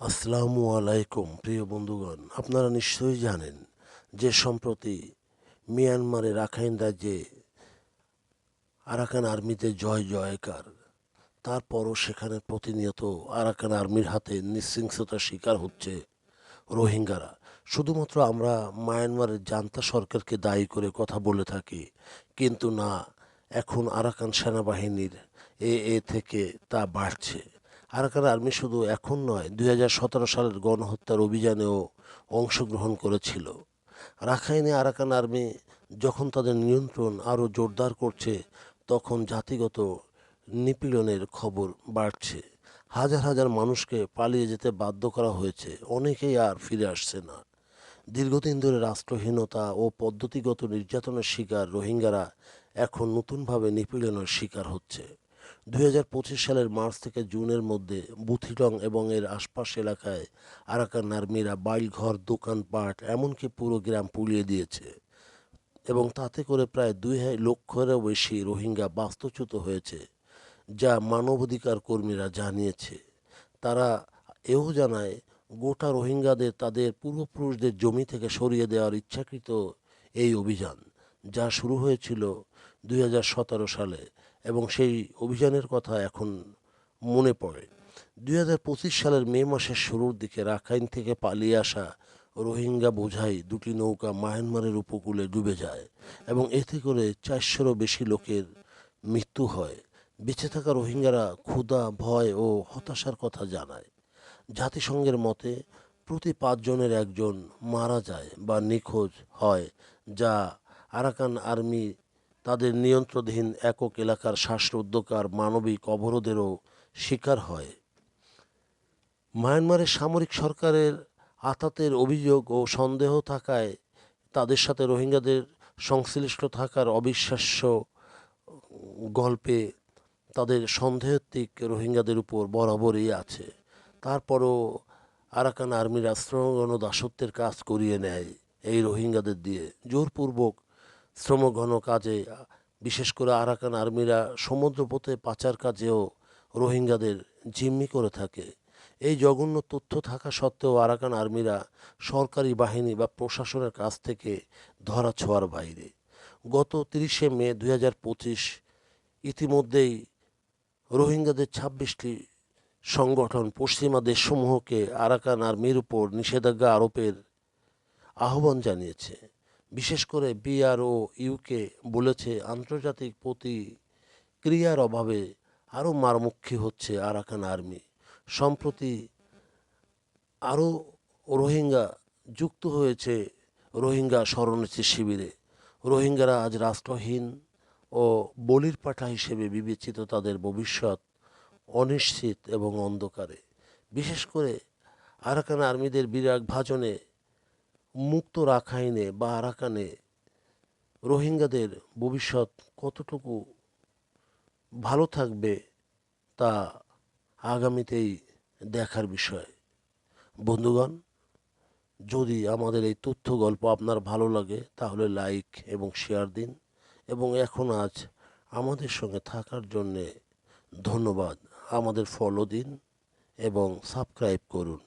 আসসালামু আলাইকুম, প্রিয় বন্ধুগণ। আপনারা নিশ্চয়ই জানেন যে সম্প্রতি মিয়ানমারের রাখাইন রাজ্যে আরাকান আর্মিতে জয় জয়কার। তারপরও সেখানে প্রতিনিয়ত আরাকান আর্মির হাতে নৃশংসতার শিকার হচ্ছে রোহিঙ্গারা। শুধুমাত্র আমরা মায়ানমারের জান্তা সরকারকে দায়ী করে কথা বলে থাকি, কিন্তু না, এখন আরাকান সেনাবাহিনীর এ এ থেকে তা বাড়ছে। আরাকান আর্মি শুধু এখন নয়, দুই সালের গণহত্যার অভিযানেও অংশগ্রহণ করেছিল। রাখাইনে আরাকান আর্মি যখন তাদের নিয়ন্ত্রণ আরও জোরদার করছে, তখন জাতিগত নিপীড়নের খবর বাড়ছে। হাজার হাজার মানুষকে পালিয়ে যেতে বাধ্য করা হয়েছে, অনেকেই আর ফিরে আসছে না। দীর্ঘদিন ধরে রাষ্ট্রহীনতা ও পদ্ধতিগত নির্যাতনের শিকার রোহিঙ্গারা এখন নতুনভাবে নিপীড়নের শিকার হচ্ছে। দুই হাজার পঁচিশ সালের মার্চ থেকে জুনের মধ্যে বুথিটং এবং এর আশপাশ এলাকায় আরাকান আর্মিরা বাড়িঘর দোকানপাট, এমনকি পুরো গ্রাম পুড়িয়ে দিয়েছে। এবং তাতে করে প্রায় দুই লক্ষেরও বেশি রোহিঙ্গা বাস্তুচ্যুত হয়েছে, যা মানবাধিকার কর্মীরা জানিয়েছে। তারা এও জানায়, গোটা রোহিঙ্গাদের তাদের পূর্বপুরুষদের জমি থেকে সরিয়ে দেওয়ার ইচ্ছাকৃত এই অভিযান, যা শুরু হয়েছিল দুই হাজার সতেরো সালে। এবং সেই অভিযানের কথা এখন মনে পড়ে। দুই হাজার পঁচিশ সালের মে মাসের শুরুর দিকে রাখাইন থেকে পালিয়ে আসা রোহিঙ্গা বোঝাই দুটি নৌকা মায়ানমারের উপকূলে ডুবে যায় এবং এতে করে চারশোরও বেশি লোকের মৃত্যু হয়। বেঁচে থাকা রোহিঙ্গারা ক্ষুধা, ভয় ও হতাশার কথা জানায়। জাতিসংঘের মতে, প্রতি পাঁচজনের একজন মারা যায় বা নিখোঁজ হয়, যা আরাকান আর্মি তাদের নিয়ন্ত্রণাধীন একক এলাকার শ্বাসরুদ্ধকার মানবিক অবরোধেরও শিকার হয়। মায়ানমারের সামরিক সরকারের আতাতের অভিযোগ ও সন্দেহ থাকায় তাদের সাথে রোহিঙ্গাদের সংশ্লিষ্ট থাকার অবিশ্বাস্য গল্পে তাদের সন্দেহাত্মিক রোহিঙ্গাদের উপর বরাবরই আছে। তারপরও আরাকান আর্মির আশ্রমগণ দাসত্বের কাজ করিয়ে নেয় এই রোহিঙ্গাদের দিয়ে। জোরপূর্বক শ্রমঘন কাজে, বিশেষ করে আরাকান আর্মিরা সমুদ্রপথে পাচার কাজেও রোহিঙ্গাদের জিম্মি করে থাকে। এই জঘন্য তথ্য থাকা সত্ত্বেও আরাকান আর্মিরা সরকারি বাহিনী বা প্রশাসনের কাছ থেকে ধরা ছোঁয়ার বাইরে। গত তিরিশে মে দু হাজার পঁচিশ ইতিমধ্যেই রোহিঙ্গাদের ছাব্বিশটি সংগঠন পশ্চিমা দেশসমূহকে আরাকান আর্মির উপর নিষেধাজ্ঞা আরোপের আহ্বান জানিয়েছে। বিশেষ করে বিআরও ইউকে বলেছে, আন্তর্জাতিক প্রতিক্রিয়ার অভাবে আরও মারমুখী হচ্ছে আরাকান আর্মি। সম্প্রতি আরও রোহিঙ্গা যুক্ত হয়েছে রোহিঙ্গা শরণার্থী শিবিরে। রোহিঙ্গারা আজ রাষ্ট্রহীন ও বলির পাঠা হিসেবে বিবেচিত তাদের ভবিষ্যৎ অনিশ্চিত এবং অন্ধকারে। বিশেষ করে আরাকান আর্মিদের বিরাট ভাজনে মুক্ত রাখাইনে বা আরাকানে রোহিঙ্গাদের ভবিষ্যৎ কতটুকু ভালো থাকবে তা আগামীতেই দেখার বিষয়। বন্ধুগণ, যদি আমাদের এই তথ্য গল্প আপনার ভালো লাগে, তাহলে লাইক এবং শেয়ার দিন এবং এখন আজ আমাদের সঙ্গে থাকার জন্যে ধন্যবাদ। আমাদের ফলো দিন এবং সাবস্ক্রাইব করুন।